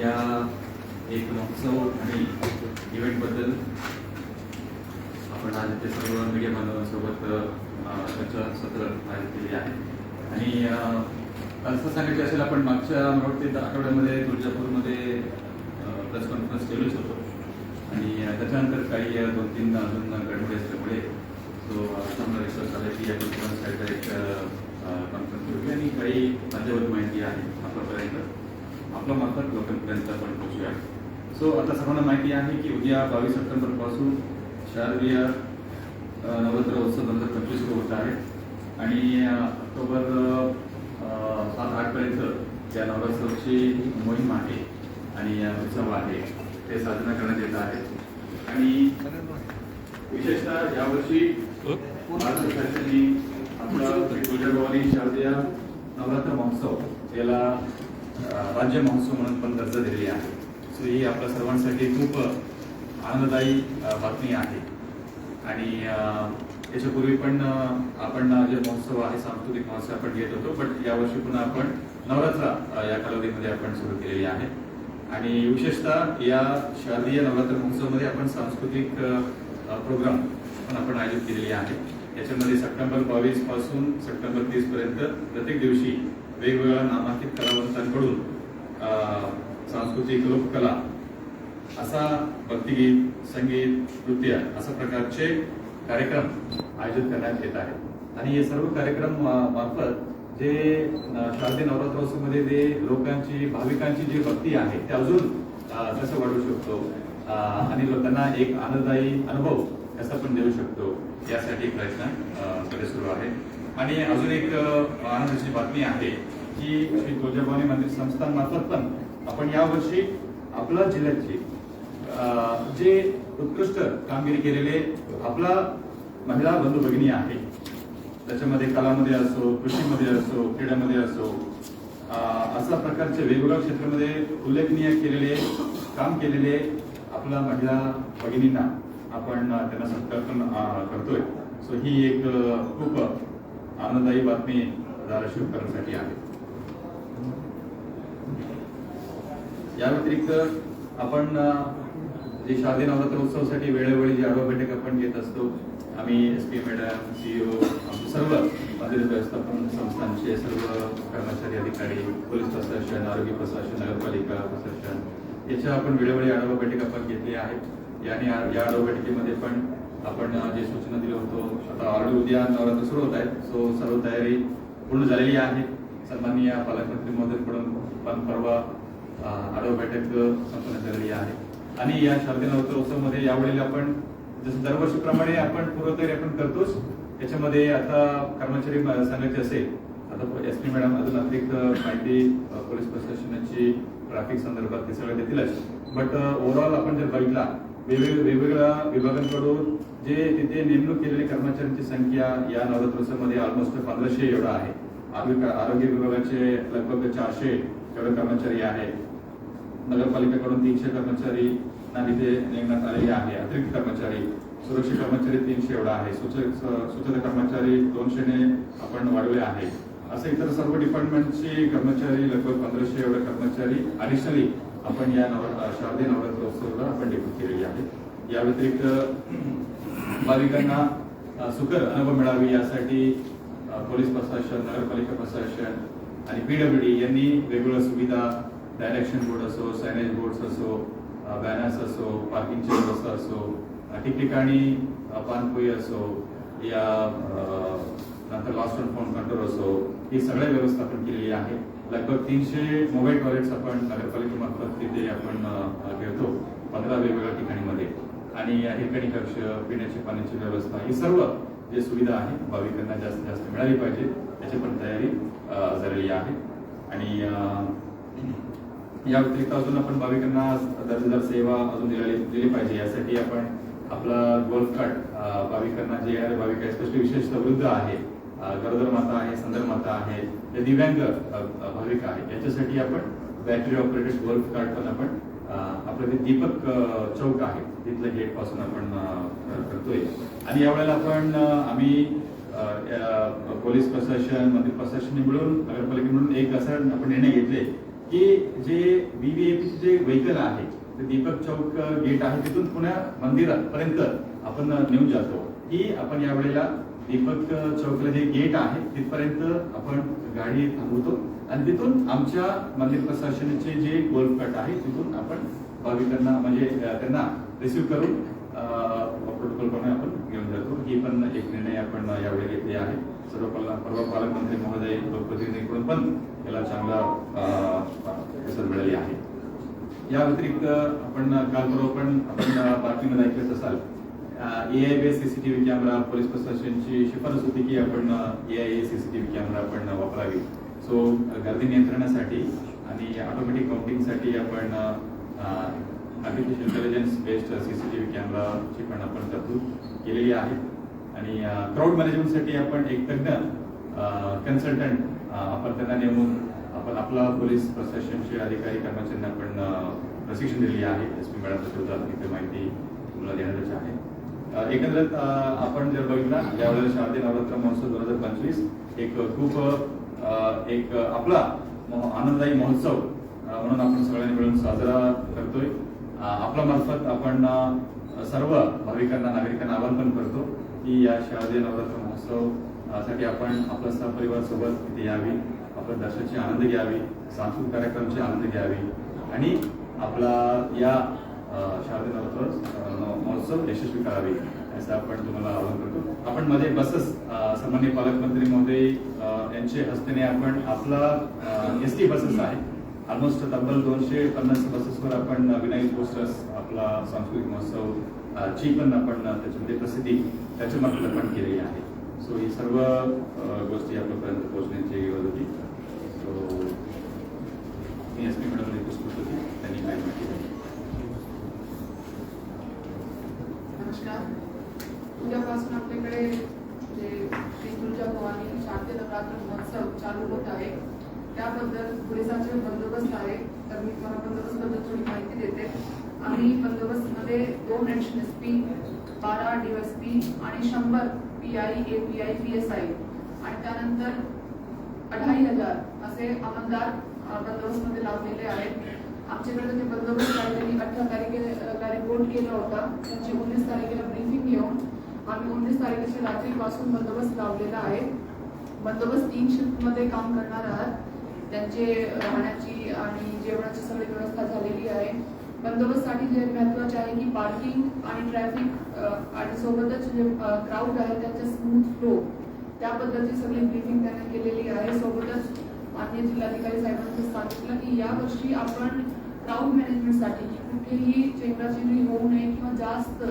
या एक महोत्सव आणि इव्हेंटबद्दल आपण आज इथे सर्व मीडिया बांधवांसोबत चर्चा सत्र आयोजित केली आहे. आणि असं सांगायचं असेल आपण मागच्या मला वाटते आठवड्यामध्ये तुळजापूरमध्ये प्रेस कॉन्फरन्स ठेवलीच होतो. आणि त्याच्यानंतर काही दोन तीन अजून घडमोडी असल्यामुळे तो असा मला विश्वास आला की आपण किमान एक कॉन्फरन्स करूया आणि काही माझ्यावर माहिती आहे आपल्यापर्यंत आपल्या मार्फत लोकांपर्यंत आपण पोहोचूया. सो आता सर्वांना माहिती आहे की उद्या बावीस सप्टेंबरपासून शारदीय नवरात्र उत्सव दोन हजार पंचवीस सुरू होत आहे. आणि ऑक्टोबर सात आठ पर्यंत या नवरात्रोत्सवची मोहीम आहे आणि उत्सव आहे. ते साजरा करण्यात येत आहे. आणि विशेषतः यावर्षी भारत सरकारने आपला शारदीय नवरात्र महोत्सव याला राज्य महोत्सव म्हणून पण दर्जा दिलेली आहे. सो ही आपल्या सर्वांसाठी खूप आनंददायी बातमी आहे. आणि याच्यापूर्वी पण आपण जे महोत्सव आहे सांस्कृतिक महोत्सव आपण घेत होतो पण यावर्षी पुन्हा आपण नवरात्र या कालावधीमध्ये आपण सुरू केलेली आहे. आणि विशेषतः या शारदीय नवरात्र महोत्सवमध्ये आपण सांस्कृतिक प्रोग्राम पण आपण आयोजित केलेली आहे. याच्यामध्ये सप्टेंबर बावीसपासून सप्टेंबर तीस पर्यंत प्रत्येक दिवशी वेगवेगळ्या नामांकित कलावंतांकडून सांस्कृतिक लोककला असा भक्तिगीत संगीत नृत्य अशा प्रकारचे कार्यक्रम आयोजित करण्यात येत आहेत. आणि हे सर्व कार्यक्रम मार्फत जे शारदीय नवरात्रोत्सवमध्ये जे लोकांची भाविकांची जी भक्ती आहे ते अजून कसं वाढवू शकतो? आणि लोकांना एक आनंददायी अनुभव कसा पण देऊ शकतो? यासाठी प्रयत्न अ, सुरू आहे. आणि अजून एक आनंदाची बातमी आहे. जी श्री तुळजाभवानी मंदिर संस्थांमार्फत पण आपण यावर्षी आपल्या जिल्ह्याची जे उत्कृष्ट कामगिरी केलेले आपला महिला बंधू भगिनी आहे. त्याच्यामध्ये कलामध्ये असो कृषीमध्ये असो क्रीडामध्ये असो अशा प्रकारचे वेगवेगळ्या क्षेत्रामध्ये उल्लेखनीय केलेले काम केलेले आपल्या महिला भगिनींना आपण त्यांना सत्कार करतोय. सो ही एक खूप आनंददायी बातमी धाराशिव करण्यासाठी आहे. या व्यतिरिक्त आपण जे शारदीय नवरात्र उत्सवासाठी वेळोवेळी जी आढावा बैठक आपण घेत असतो आम्ही एस पी मॅडम सीईओ सर्व मंदिर व्यवस्थापन संस्थांचे सर्व कर्मचारी अधिकारी पोलीस प्रशासन आरोग्य प्रशासन नगरपालिका प्रशासन याच्या आपण वेळोवेळी आढावा बैठक आपण घेतली आहे. याने या आढावा बैठकीमध्ये पण आपण जे सूचना दिलं होतो आता ऑलरेडी उद्या नवरात्र सुरू होत आहे. सो सर्व तयारी पूर्ण झालेली आहे. सन्माननीय पालकमंत्री महोदयांकडून पण परवा अ, आढावा बैठक संपन्न झालेली आहे. आणि या शारदीय नवरात्रोत्सवमध्ये यावेळी आपण जसं दरवर्षीप्रमाणे आपण पूर्वतयारी आपण करतोच त्याच्यामध्ये आता कर्मचारी सांगायचे असेल आता एस पी मॅडम अजून अतिरिक्त माहिती पोलीस प्रशासनाची ट्रॅफिक संदर्भात ते सगळं देतीलच. बट ओव्हरऑल आपण जर बघितला वेगवेगळ्या वेगवेगळ्या विभागांकडून जे तिथे नेमणूक केलेल्या कर्मचाऱ्यांची संख्या या नवरात्रोत्सवमध्ये ऑलमोस्ट पंधराशे एवढा आहे. आरोग्य विभागाचे लगभग चारशे एवढे कर्मचारी आहे. नगरपालिकेकडून तीनशे कर्मचारी ना तिथे नेमण्यात आलेले आहे. अतिरिक्त कर्मचारी सुरक्षित कर्मचारी तीनशे एवढा आहे. सूचक कर्मचारी दोनशेने आपण वाढवले आहे. असे इतर सर्व डिपार्टमेंटचे कर्मचारी लगभग पंधराशे एवढे कर्मचारी अडिशनली आपण या नव शारदीय नवरात्रोत्सवाला आपण डेप्यूट केलेली आहे. या व्यतिरिक्त भाविकांना सुखद अनुभव मिळावी यासाठी पोलीस प्रशासन नगरपालिका प्रशासन आणि पीडब्ल्यूडी यांनी वेगवेगळ्या सुविधा डायरेक्शन बोर्ड असो सायनेज बोर्ड असो बॅनर्स असो पार्किंगची व्यवस्था असो ठिकठिकाणी पानपोई असो या नंतर लॉस्ट अँड फाउंड कंट्रोल असो ही सगळ्या व्यवस्था आपण केलेली आहे. लगभग तीनशे मोबाईल टॉयलेट्स आपण नगरपालिकेमार्फत तिथे आपण घेतो पंधरा वेगवेगळ्या ठिकाणीमध्ये. आणि या ठिकाणी कक्ष पिण्याची पाण्याची व्यवस्था ही सर्व जे सुविधा आहे भाविकांना जास्तीत जास्त मिळाली पाहिजे त्याची पण तयारी झालेली आहे. आणि या व्यतिरिक्त अजून आपण भाविकांना दर्जेदार सेवा अजून दिली दिली पाहिजे. यासाठी आपण आपला गोल्फ कार्ट भाविकांना जे आहे भाविक आहे स्पेशली विशेष वृद्ध आहे गरोदर माता आहे संदर माता आहे दिव्यांग भाविक आहे याच्यासाठी आपण बॅटरी ऑपरेटेड गोल्फ कार्ट पण आपण आपलं ते दीपक चौक आहे तिथल्या गेटपासून आपण करतोय. आणि यावेळेला आपण आम्ही पोलीस प्रशासन मंदिर प्रशासन मिळून नगरपालिके मिळून एक असं आपण निर्णय घेतले की जे बीबीएपी जे व्हेकल आहे ते दीपक चौक गेट आहे तिथून पुण्या मंदिरापर्यंत आपण नेऊन जातो. ही आपण यावेळेला दीपक चौकला जे गेट आहे तिथपर्यंत आपण गाडी थांबवतो. आणि तिथून आमच्या मंदिर प्रशासनाचे जे गोलकट आहे तिथून आपण भाविकांना म्हणजे त्यांना रिसिव्ह करून प्रोटोकॉलप्रमाणे आपण घेऊन जातो. ही पण एक निर्णय आपण यावेळी घेतले आहे. सर्व पाल- पर्व पालकमंत्री महोदय लोकप्रतिनिधीकडून पण याला चांगला अ, प्रतिसाद मिळाली आहे. या व्यतिरिक्त आपण काल बरोबर पण आपण बातमीमध्ये ऐकत असाल A I base CCTV camera police प्रशासनची शिफारस होती की आपण ए आय सीसीटीव्ही कॅमेरा आपण वापरावी. सो गर्दी नियंत्रणासाठी आणि ऑटोमॅटिक काउंटिंगसाठी आपण आर्टिफिशियल इंटेलिजन्स बेस्ड सीसीटीव्ही कॅमेराची पण आपण तरतूद केलेली आहे. आणि क्राऊड मॅनेजमेंटसाठी आपण एक तज्ञ कन्सल्टंट आपण त्यांना नेमून आपण आपला पोलीस प्रशासनचे अधिकारी कर्मचाऱ्यांना आपण प्रशिक्षण दिलेली आहे. एस पी मॅडम सुद्धा इथे माहिती तुम्हाला देण्यात आहे. एकंदरीत आपण जर बघितला यावेळेस शारदीय नवरात्र महोत्सव दोन हजार पंचवीस एक खूप एक आपला आनंददायी महोत्सव म्हणून आपण सगळ्यांनी मिळून साजरा करतोय. आपल्या मार्फत आपण सर्व भाविकांना नागरिकांना आवाहन पण करतो की या शारदीय नवरात्र महोत्सवसाठी आपण आपला सहपरिवार सोबत इथे यावी. आपलं दर्शनाची आनंद घ्यावी सांस्कृतिक कार्यक्रमाची आनंद घ्यावी. आणि आपला या शारदे शारदीय नवरात्र महोत्सव यशस्वी करावे असं आपण तुम्हाला आवाहन करतो. आपण मध्ये बसच सामान्य पालकमंत्री महोदय यांचे हस्तेने आपण आपला एस टी बसेस आहे. ऑलमोस्ट तब्बल दोनशे पन्नास बसेसवर आपण विनायक पोस्टर्स आपला सांस्कृतिक महोत्सव ची पण आपण त्याच्यामध्ये प्रसिद्धी त्याच्या मार्फत आपण केलेली आहे. सो ही सर्व गोष्टी आपल्यापर्यंत पोहोचण्याची गरज होती. सो मी एस पी मॅडम रिक्वेस्ट करत होती त्यांनी काय केलं दिली नमस्कार. उद्यापासून आपल्याकडे जे श्री तुळजा भवानी शारदीय नवरात्र महोत्सव चालू होत आहे त्याबद्दल पोलिसांचे बंदोबस्त आहे. तर मी तुम्हाला बंदोबस्तबद्दल थोडी माहिती देते. आम्ही बंदोबस्तमध्ये दोन ऍक्शन एस पी बारा डीएसपी आणि शंभर P I A P I P S I आणि त्यानंतर अढाई हजार असे अमलदार अ, बंदोबस्तमध्ये लावलेले आमच्याकडे ते बंदोबस्त आहे त्यांनी अठरा तारखेला रिपोर्ट केला होता. त्यांची उन्नीस तारखेला ब्रीफिंग घेऊन आम्ही उन्नीस तारखेच्या रात्रीपासून बंदोबस्त लावलेला आहे. बंदोबस्त तीन शिफ्टमध्ये काम करणार आहात. त्यांचे राहण्याची आणि जेवणाची सगळी व्यवस्था झालेली आहे. बंदोबस्तसाठी जे महत्त्वाचे आहे की पार्किंग आणि ट्रॅफिक आणि सोबतच जे क्राऊड आहे त्याचा स्मूथ फ्लो त्या पद्धती सगळी ब्रीफिंग त्यांना केलेली आहे. सोबतच मान्य जिल्हाधिकारी साहेबांनी सांगितलं की यावर्षी आपण क्राऊड मॅनेजमेंटसाठी की कुठेही चेंगराचेंगरी होऊ नये किंवा जास्त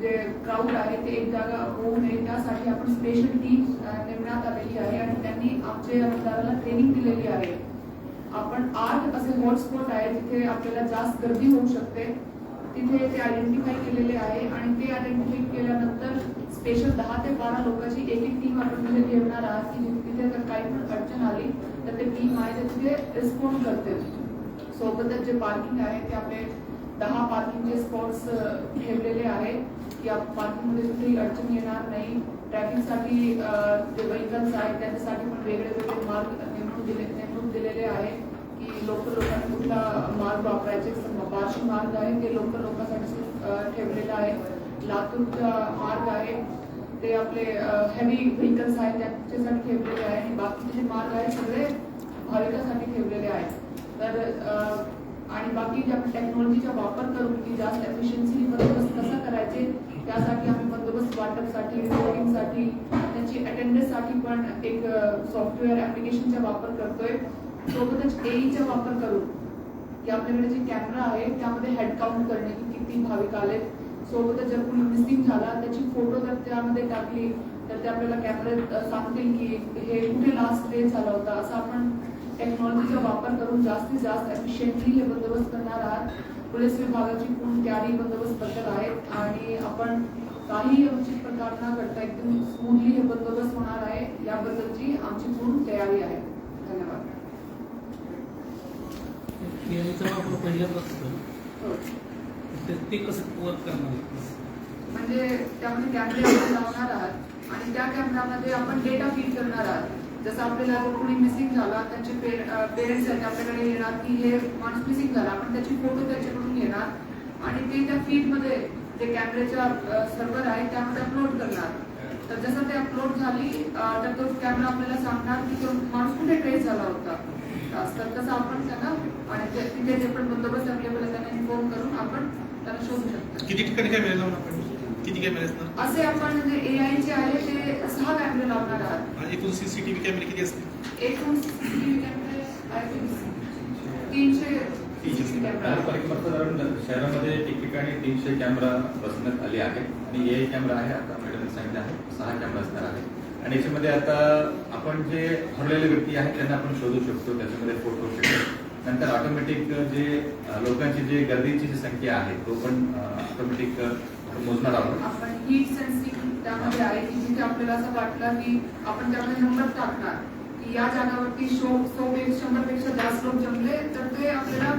जे क्राऊड आहे ते एक जागा होऊ नये त्यासाठी आपण स्पेशल टीम नेमण्यात आलेली आहे आणि त्यांनी आमच्या मतदाराला ट्रेनिंग दिलेली आहे. आपण आठ असे हॉटस्पॉट आहे जिथे आपल्याला जास्त गर्दी होऊ शकते. तिथे ते आयडेंटिफाय केलेले आहे आणि ते आयडेंटिफाय केल्यानंतर स्पेशल दहा ते बारा लोकांची एक एक टीम आपण तिथे ठेवणार आहात की तिथे जर काही पण अडचण आली तर ते टीम आहे ते तिथे रिस्पॉन्ड करते सोबतच जे पार्किंग आहे ते आपले दहा पार्किंगचे स्पॉट्स ठेवलेले आहे की पार्किंगमध्ये कुठेही अडचण येणार नाही. ट्रॅफिकसाठी जे व्हेकल्स आहेत त्यांच्यासाठी पण वेगळे वेगळे मार्ग नेमणूक दिले नेमणूक दिलेले आहे की लोकल लोकांनी कुठला मार्ग वापरायचे सम- बार्शी मार्ग आहे ते लोकल लोकांसाठी अं, ठेवलेला आहे. लातूरचा मार्ग आहे ते आपले हेवी व्हेकल्स आहेत त्यांच्यासाठी ठेवलेले आहे. आणि बाकीचे जे मार्ग आहेत सगळे भाविकांसाठी ठेवलेले आहेत. तर आणि बाकी जे आपण टेक्नॉलॉजीचा वापर करून की जास्त एफिशियन्सी बंदोबस्त कसा करायचे त्यासाठी आम्ही बंदोबस्त वाटपसाठी रिपोर्टिंगसाठी त्यांची अटेंडन्ससाठी पण एक सॉफ्टवेअर ॲप्लिकेशनचा वापर करतोय. सोबतच एईचा वापर करून की आपल्याकडे जे कॅमेरा आहे त्यामध्ये हेड काउंट करणे की किती भाविक आलेत. सोबतच जर कोणी मिसिंग झाला त्याची फोटो जर त्यामध्ये टाकली तर ते आपल्याला कॅमेऱ्यात सांगतील की हे कुठे लास्ट डे झाला होता असं आपण टेक्नॉलॉजीचा वापर करून जास्तीत जास्त एफिशियंटली हे बंदोबस्त करणार आहात. पोलीस विभागाची पूर्ण तयारी बंदोबस्त बद्दल आहे आणि आपण काही अनुचित प्रकार न करता एकदम स्मूथली हे बंदोबस्त होणार आहे. याबद्दलची आमची पूर्ण तयारी आहे. धन्यवाद. हो. म्हणजे त्यामध्ये कॅमेरे आपण लावणार आहात आणि त्या कॅमेरामध्ये आपण डेटा फीड करणार आहात. जसं आपल्याला जर कोणी मिसिंग झाला त्यांचे पेरेंट्स आहेत आपल्याकडे येणार की हे माणूस मिसिंग झाला आपण त्याचे फोटो त्याच्याकडून घेणार आणि ते त्या फीडमध्ये जे कॅमेऱ्याच्या सर्व्हर आहे त्यामध्ये अपलोड करणार. तर जसं ते अपलोड झाली तर तो कॅमेरा आपल्याला सांगणार की तो माणूस कुठे ट्रेस झाला होता. तर तसं आपण त्यांना आणि तिथे जे पण बंदोबस्त अवेलेबल आहे त्यांना इन्फॉर्म करून आपण त्यांना शोधू शकतो. किती ठिकाणी कॅमेरे लावून किती कॅमेरे असणार असे आपण जे ए आय चे आहे ते सहा कॅमेरे लावणार आहात. आणि एकूण सीसीटीव्ही कॅमेरे किती असतील? एकूण CCTV कॅमेरे I think तीनशे. तीनशे. CCTV कॅमेरे आहेत. नगरपालिकेमार्फत शहरामध्ये ठिकठिकाणी तीनशे कॅमेरा बसवण्यात आले आहेत. आणि ए कॅमेरा आहे आता मॅडमने सांगितलं आहे सहा कॅमेरा असणार आहे आणि याच्यामध्ये आता आपण जे हरलेले व्यक्ती आहेत त्यांना आपण शोधू शकतो त्याच्यामध्ये फोटो शकतो नंतर ऑटोमॅटिक जे अ, लोकांची जे गर्दीची जी संख्या आहे तो पण ऑटोमॅटिक मोजणार आहोत. आपण हीट सेन्सिंग त्यामध्ये आहे की जिथे आपल्याला असं वाटलं की आपण त्यामध्ये नंबर टाकणार की या जागावरती शो सो शंभरपेक्षा जास्त लोक जमले तर ते आपल्याला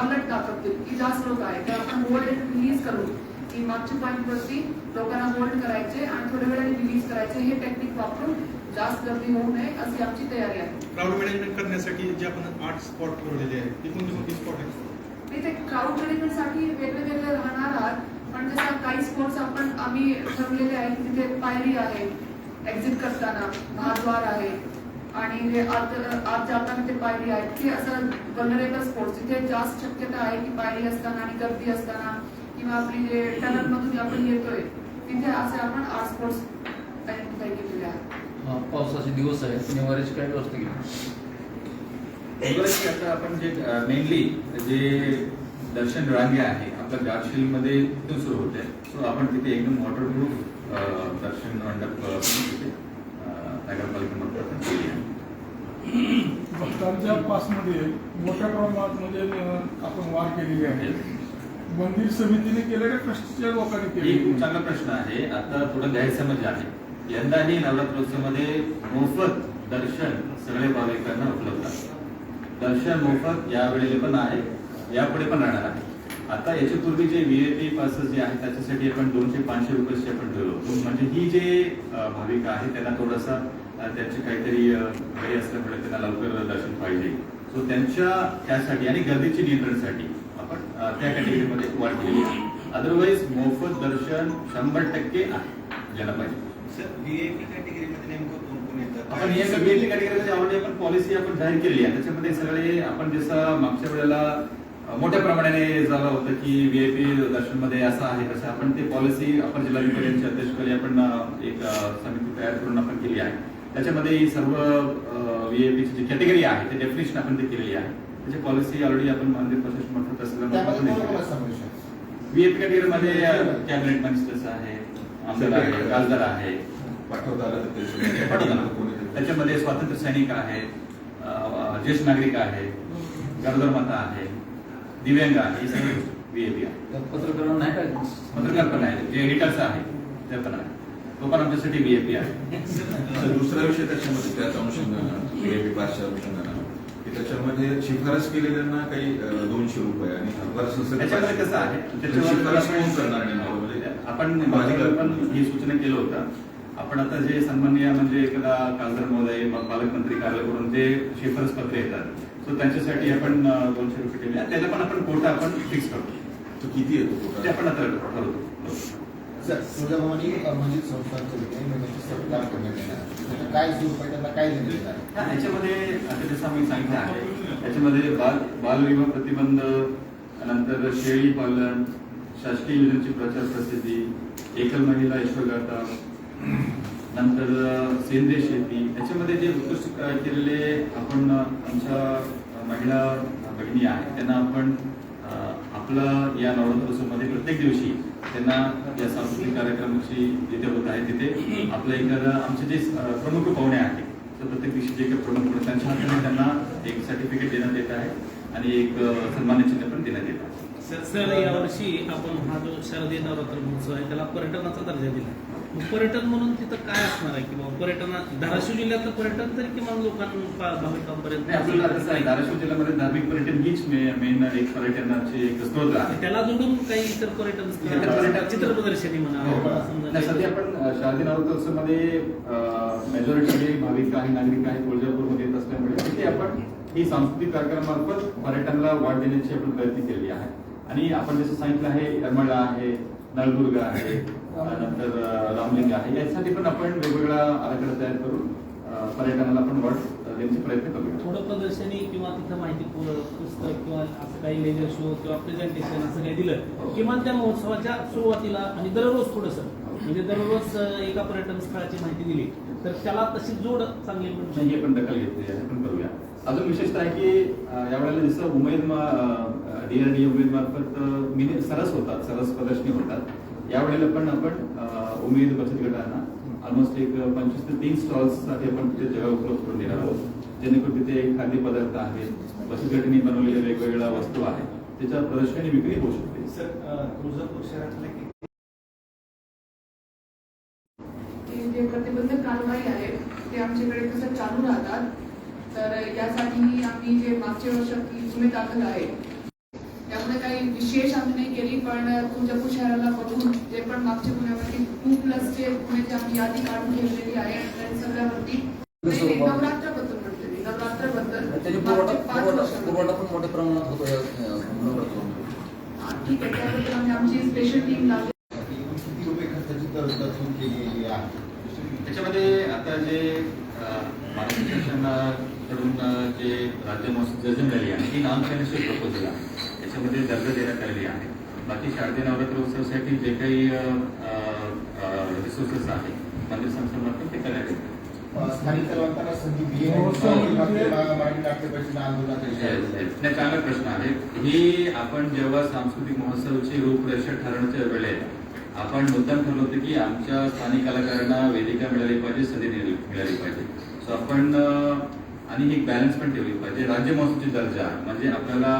अलर्ट दाखवतील की जास्त लोक आहे तर आपण होल्ड रिलीज करू की मागच्या पॉईंट वरती लोकांना होल्ड करायचे आणि थोड्या वेळाने रिलीज करायचे. हे टेक्निक वापरून जास्त गर्दी होऊ नये अशी आमची तयारी आहे. क्राऊड मॅनेजमेंट करण्यासाठी जे आपण आठ स्पॉट ठरवलेले आहेत ते कोणते कोणते स्पॉट आहेत? ते क्राऊड मॅनेजमेंटसाठी वेगळे वेगळे राहणार आहात. पण जसं काही स्पोर्ट्स आपण आम्ही ठरवलेले आहे तिथे पायरी आहे. एक्झिट करताना महाद्वार आहे. आणि हे आत आत जाताना ते पायरी आहे. ते असं वनरेबल स्पोर्ट्स तिथे जास्त शक्यता आहे की पायरी असताना आणि गर्दी असताना किंवा आपली जे टनल मधून आपण येतोय तिथे असे आपण आर्ट स्पोर्ट्स आयडेंटिफाय केलेले आहेत. पावसाचे दिवस आहेत. काय व्यवस्था केली? की आता आपण जे मेनली जे दर्शन रांगे आहे आपल्या गाडशील मध्ये तिथून सुरू होते सो आपण तिथे एकदम वॉटरप्रूफ दर्शन मंडप तिथे आपण केली आहे. भक्तांच्या पासमध्ये मोठ्या प्रमाणात म्हणजे आपण वाढ केलेली आहे. मंदिर समितीने केलं का ट्रस्टच्या लोकांनी केली? खूप चांगला प्रश्न आहे. आता थोडं गैरसमज आहे. यंदाही नवरात्रोत्सवमध्ये मोफत दर्शन सगळे भाविकांना उपलब्ध आहे. दर्शन मोफत यावेळेला पण आहे. यापुढे पण राहणार आहे. आता याच्या पूर्वी जे व्हीआयपी पासेस जे आहेत त्याच्यासाठी आपण दोनशे पाचशे रुपयाचे आपण ठेवलो. म्हणजे ही जे भाविक आहे त्यांना थोडासा त्यांचे काहीतरी घरी असल्यामुळे त्यांना लवकर दर्शन पाहिजे. सो त्यांच्या त्यासाठी आणि गर्दीची नियंत्रणासाठी आपण त्या कॅटेगरीमध्ये वाढ केली आहे. अदरवाईज मोफत दर्शन शंभर टक्के आहे. ज्यांना पाहिजे. आपण या कॅटेगरीमध्ये ऑलरेडी आपण पॉलिसी आपण जाहीर केली आहे. त्याच्यामध्ये सगळे आपण जसं मागच्या वेळेला मोठ्या प्रमाणाने झालं होतं की व्हीआयपी दर्शनमध्ये असं आहे तसं आपण ते पॉलिसी आपण जिल्हाधिकाऱ्यांच्या अध्यक्षखाली आपण एक समिती तयार करून आपण केली आहे. त्याच्यामध्ये ही सर्व व्हीआयपीची जी कॅटेगरी आहे ते डेफिनेशन आपण ते केलेली आहे. त्याची पॉलिसी ऑलरेडी आपण मंदिर प्रशासन मार्फत असल्यामुळे समावेश आहे? व्हीआयपी कॅटेगरीमध्ये कॅबिनेट मिनिस्टर्स आहे आमदार आहे खासदार आहे. त्याच्यामध्ये स्वातंत्र्य सैनिक आहेत ज्येष्ठ नागरिक आहेत गरोदर माता आहे. दिव्यांग आहे हे सगळे व्हीएपी आहे. त्यात पत्रकारांना नाही काय पत्रकार पण आहे जे एडिटर्स आहे ते पण आहे तो पण आमच्यासाठी व्हीएपी आहे. तर दुसरा विषय त्याच्यामध्ये त्याच अनुषंगानं पाचच्या अनुषंगानं की त्याच्यामध्ये शिफारस केलेल्यांना काही अं, दोनशे रुपये आणि शिफारस नसेल तर त्याच्यामध्ये कसं आहे तर शिफारस कोण करणार? म्हणजे आपण माझ्याकडे पण ही सूचना केलं होतं. आपण आता जे सन्माननीय म्हणजे एखादा खासदार महोदय पालकमंत्री कार्यालयाकडून जे शिफारस पत्र येतात सो त्यांच्यासाठी आपण दोनशे रुपये ठेवले त्याला पण आपण कोटा आपण फिक्स करतो. तो किती येतो ते कोटा? आपण आता ठरवतो सर तुळजाभवानी मंदिर संस्थांचे मेंबरशिप सरकार करण्यात येणार. त्याचं काय त्यांना काय देण्यात येणार? आहे? हा, याच्यामध्ये आता जसं मी सांगितलं आहे त्याच्यामध्ये बाल बालविवाह प्रतिबंध नंतर शेळी पालन शासकीय योजनेची प्रचार प्रसिद्धी एकल महिला यशोगाथा नंतर सेंद्रिय शेती याच्यामध्ये जे उत्कृष्ट केलेले आपण आमच्या महिला बहिणी आहेत त्यांना आपण आपला या नवरात्रोत्सवमध्ये प्रत्येक दिवशी त्यांना या सांस्कृतिक कार्यक्रमाची जिथे होत आहे तिथे आपलं एखादा आमचे जे प्रमुख पाहुणे आहेत तर प्रत्येक दिवशी जे काही प्रमुख पाहुणे त्यांच्या हाताने त्यांना एक सर्टिफिकेट देण्यात येत आहे आणि एक सन्मान्य चिन्ह पण देण्यात येत आहे. सर सर यावर्षी आपण हा जो शारदीय नवरात्र महोत्सव आहे त्याला पर्यटनाचा दर्जा दिला. पर्यटन म्हणून तिथं काय असणार आहे? की बाबा पर्यटना धाराशिव जिल्ह्यातलं पर्यटन तरी किमान लोकांना भाविकांपर्यंत धाराशिव जिल्ह्यामध्ये धार्मिक पर्यटन हीच मेन एक पर्यटनाचे एक स्रोत आहे. त्याला जोडून काही इतर पर्यटन स्थळ, इतर पर्यटन- चित्र प्रदर्शनी म्हणा हो. नाही, सध्या आपण अ, शारदीय नवरात्रोत्सवमध्ये मेजॉरिटी जे भाविक आहे नागरिक आहे तुळजापूरमध्ये येत असल्यामुळे तिथे आपण ही सांस्कृतिक कार्यक्रमामार्फत पर्यटनाला वाढ देण्याची आपण प्रयत्न केलेली आहे. आणि आपण जसं सांगितलं आहे यरमळा आहे नळदुर्ग आहे अ, रामलिंग आहे. यासाठी पण आपण वेगवेगळा आराखडा तयार करून पर्यटनाला आपण वाढ देण्याचे प्रयत्न करूया. थोडं प्रदर्शनी किंवा तिथं माहिती पुस्तक किंवा असं काही लेजर शो किंवा प्रेझेंटेशन असं काही दिलं किमान त्या महोत्सवाच्या सुरुवातीला आणि दररोज थोडंसं म्हणजे दररोज एका पर्यटन स्थळाची माहिती दिली तर त्याला तशी जोड चांगली शकते हे पण दखल घेतली हे पण करूया. अजून विशेषतः आहे की यावेळेला जसं उमेद डीआरडीए उमेद मार्फत मिनी सरस होतात सरस प्रदर्शनी होतात. यावेळेला पण आपण उमेद बचत गटांना ऑलमोस्ट एक पंचवीस ते तीन स्टॉल्ससाठी आपण तिथे जगा उपलब्ध करून देणार आहोत. जेणेकरून तिथे खाद्यपदार्थ आहेत बचत गटांनी बनवलेल्या वेगवेगळ्या वस्तू आहेत त्याच्या प्रदर्शनी विक्री होऊ शकते. सर तुळजापूर शहरातल्या जे प्रतिबंधक कारवाई आहे ते आमच्याकडे कसं चालू राहतात तर यासाठी आम्ही जे मागच्या वर्षातली गुन्हे दाखल आहे त्यामुळे काही विशेष आम्ही नाही केली पण तुळजापूर शहराला बघून जे पण मागच्या गुन्ह्यावरती टू प्लसचे गुन्ह्याची आम्ही यादी काढून ठेवलेली आहे आणि सगळ्यावरती नवरात्राबद्दल ठीक आहे त्याबद्दल आम्ही आमची स्पेशल टीम लावली किती रुपये खर्चाची तरतूद केलेली आहे त्याच्यामध्ये आता जे महाराष्ट्र शासनाकडून जे राज्य महोत्सव जजन झाली आहे ती नॉन फायनान्शियल प्रपोजल आहे. त्याच्यामध्ये दर्जा देण्यात आलेली आहे बाकी शारदीय नवरात्र उत्सवासाठी जे काही रिसोर्सेस आहेत मंदिर संस्थांमार्फत ते करण्यात येतात अ, स्थानिक संधी दिली हो, म्हणजे- आहे. चांगला प्रश्न आहे ही आपण जेव्हा सांस्कृतिक महोत्सवाची रूपरेषा ठरवण्याच्या वेळेत आपण मुद्दाम ठरवलं होतं की आमच्या स्थानिक कलाकारांना वेदिका मिळाली पाहिजे संधी मिळाली पाहिजे सो आपण आणि ही बॅलन्स पण ठेवली पाहिजे राज्य महोत्सवाची दर्जा म्हणजे आपल्याला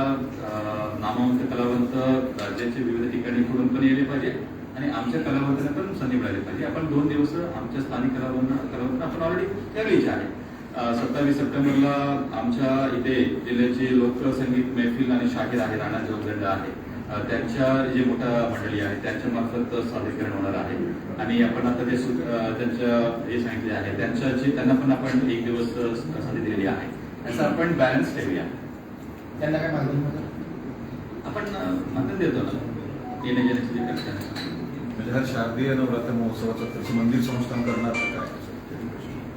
नामवंत कलावंत राज्याच्या विविध ठिकाणी कडून पण येले पाहिजे आणि आमच्या कलावंतांना पण संधी मिळाली पाहिजे. आपण दोन दिवस आमच्या स्थानिक कलावंत कलावंत आपण ऑलरेडी त्यावेळीचे आहे सत्तावीस सप्टेंबरला आमच्या इथे जिल्ह्याचे लोकसंगीत मैफिल आणि शाहीर आहे राणा जोगदंड आहे. त्यांच्या जे मोठ्या मंडळी आहे त्यांच्या मार्फत सादरीकरण होणार आहे. आणि आपण आता ते त्यांच्या हे सांगितले आहे त्यांच्या जे त्यांना पण आपण एक दिवस संधी दिलेली आहे. असं आपण बॅलन्स ठेवूया. त्यांना काय मागणी आपण मतदान देतो ना? येण्या जाण्याची जी खर्च आहे. म्हणजे हा शारदीय नवरात्र महोत्सवाचा मंदिर संस्थान करणार काय?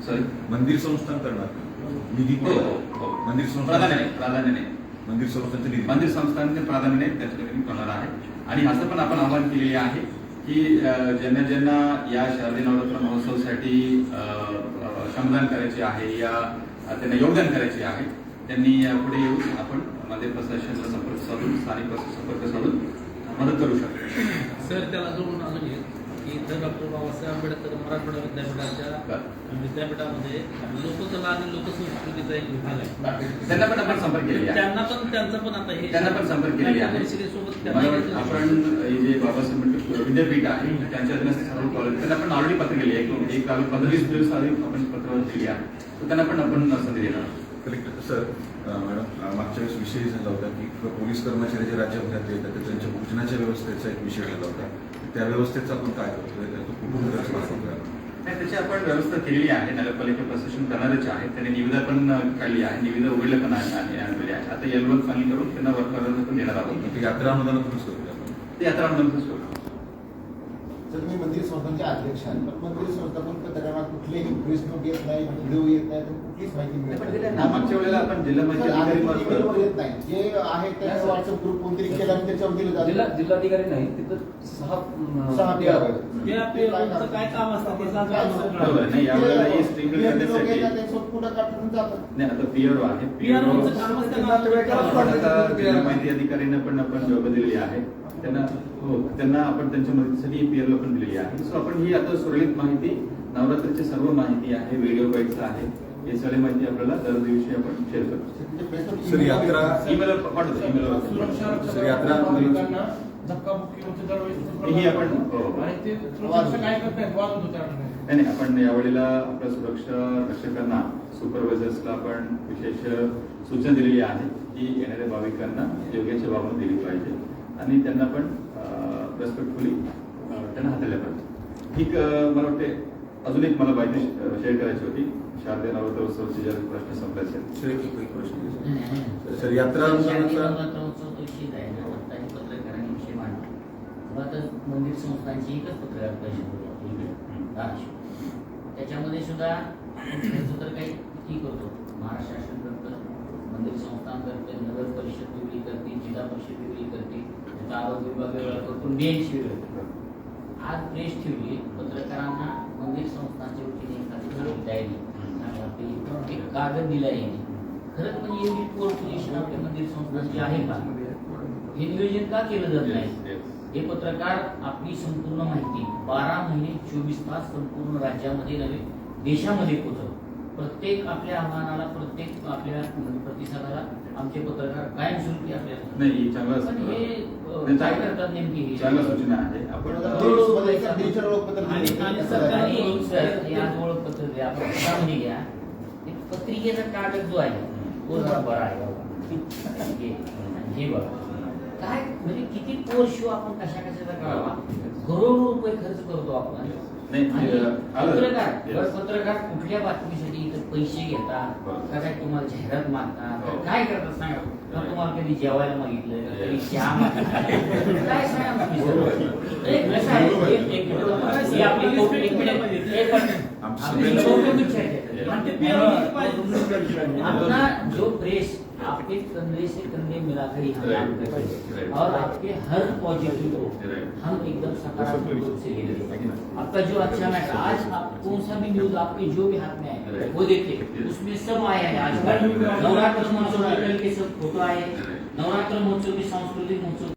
सॉरी मंदिर संस्थान करणार? निधी हो हो हो. मंदिर संस्थान नाही प्राधान्य नाही. मंदिर संस्थांचे निधी. मंदिर संस्थांचे प्राधान्य त्याच्याकडे होणार आहे? आणि असं पण आपण आवाहन केलेले आहे की ज्यांना ज्यांना या शारदीय नवरात्र महोत्सवासाठी श्रमदान करायचे आहे या त्यांना योगदान करायचे आहे त्यांनी पुढे येऊन आपण मंदिर प्रशासनाचा संपर्क साधून स्थानिक संपर्क साधून मदत करू शकतो. सर त्याला जोडून अजून की इथं डॉक्टर बाबासाहेब आंबेडकर मराठवाडा विद्यापीठाच्या विद्यापीठामध्ये लोककला आणि लोकसंस्कृतीचा एक विभाग आहे. त्यांना पण आपण संपर्क आहे. त्यांना पण त्यांचा पण आता हे त्यांना पण संपर्क केलेले आहे. आपण जे बाबासाहेब आंबेडकर विद्यापीठ आहे त्यांच्या सर्व कॉलेज त्यांना आपण ऑलरेडी पत्र केली आहे. एक दिवस आधी आपण पत्र दिली आहे. त्यांना पण आपण संधी देणार. कलेक्टर सर मॅडम मागच्या वेळेस विषय झाला होता की पोलीस कर्मचारी जे राज्यामध्ये येतात तर त्यांच्या भोजनाच्या व्यवस्थेचा एक विषय झाला होता. त्या व्यवस्थेचा आपण काय करतो? त्याचा कुठून? नाही त्याची आपण व्यवस्था केलेली आहे. नगरपालिका प्रशासन करणारच आहे. त्यांनी निविदा पण काढली आहे. निविदा उघडल्या पण आहे. आणि आणलेली आहे आता एलवन फाईन करून त्यांना वर्क करायला पण देणार आहोत. ते यात्रा अनुदानातूनच करतोय आपण. नंतरच करू. तर तुम्ही मंदिर संस्थांचे अध्यक्ष आहात पण मंदिर संस्थापन पत्रकारांना कुठलेही प्रेस नोट येत नाही व्हिडिओ येत नाही तर कुठलीच माहिती मिळत नाही. येत जे आहे त्याचा व्हॉट्सअप ग्रुप कोणतरी केला आणि त्याच्यावर दिलं जातं. जिल्हा जिल्हाधिकारी नाही तिथं सहा सहा काय काम? काढून जातात. नाही आता पीआरओ आहे. जिल्हा माहिती अधिकाऱ्यांना पण आपण जॉब दिलेली आहे. त्यांना हो त्यांना आपण त्यांच्या मदतीसाठी पीआरओ पण दिलेली आहे. सो आपण ही आता सुरळीत माहिती नवरात्रीची सर्व माहिती आहे व्हिडिओ बाईट्स आहे हे सगळी माहिती आपल्याला दरदिवशी आपण शेअर करतो. सर यात्रा ईमेल पाठवतो सुरक्षा ईमेल सर, यात्रा- ही आपण हो. नाही नाही आपण यावेळेला आपल्या सुरक्षा रक्षकांना सुपरवायझर्सला आपण विशेष सूचना दिलेली आहे की येणाऱ्या भाविकांना योग्याच्या वागणूक दिली पाहिजे. आणि त्यांना पण रेस्पेक्टफुली त्यांना हाताळल्या पाहिजे ठीक मला वाटते अजून एक मला माहिती शेअर करायची होती. शारदीय नवरात्रोत्सवचे जर प्रश्न संपले असेल. सर एक एक प्रश्न सर. यात्रा मंदिर संस्थांची एकच पत्रकार परिषद होती. त्याच्यामध्ये सुद्धा त्याचं तर काही किती करतो. महाराष्ट्र शासन करतं मंदिर संस्थान करते नगर परिषद वेगळी करते जिल्हा परिषद वेगळी करते. त्याचा आरोग्य विभाग वेगळा बेंच करतो. आज प्रेस ठेवली पत्रकारांना मंदिर संस्थांच्या वतीने एखादी चांगला आपली एक कागद दिला येईल खरंच म्हणजे एवढी पोर पोझिशन आपल्या मंदिर संस्थांची आहे का? हे नियोजन का केलं जात नाही. हे पत्रकार आपली संपूर्ण माहिती बारा महिने चोवीस तास संपूर्ण राज्यामध्ये नव्हे देशामध्ये पोहोचव प्रत्येक आपल्या आव्हानाला प्रत्येक आपल्या प्रतिसादाला आमचे पत्रकार कायमस्वरूपी आपल्याला काय करतात नेमकी? चांगल्या सूचना आहे. आपण आणि- आज ओळखपत्र द्या. आपण स्वतःमध्ये घ्या. ते पत्रिकेचा कागद जो आहे तो जरा बरा आहे हे बघा. काय? म्हणजे किती पोर शो आपण कशा कशाचा करावा करोडो रुपये खर्च करतो आपण. पत्रकार पत्रकार कुठल्या बातमीसाठी इथं पैसे घेतात. का काय तुम्हाला जाहिरात मागतात? हो. काय करतात सांगा? तुम्हाला कधी जेवायला मागितलं? का कधी. चहा मागितलं? काय सांगा तुम्ही. ही जो प्रेस आपके कंधे से कंधे मिलाकर ही हम काम करते हैं। और आपके हर पॉजिटिव को हम एकदम सकारात्मक रूप से ले लेते हैं। आपका जो अच्छा मैटर आज आप कौन सा भी न्यूज़ आपके जो भी हाथ में है वो देखिए उसमें सब आया है। आज नवरात्र महोत्सव के सब फ़ोटो आए। नवरात्र महोत्सव के सांस्कृतिक महोत्सव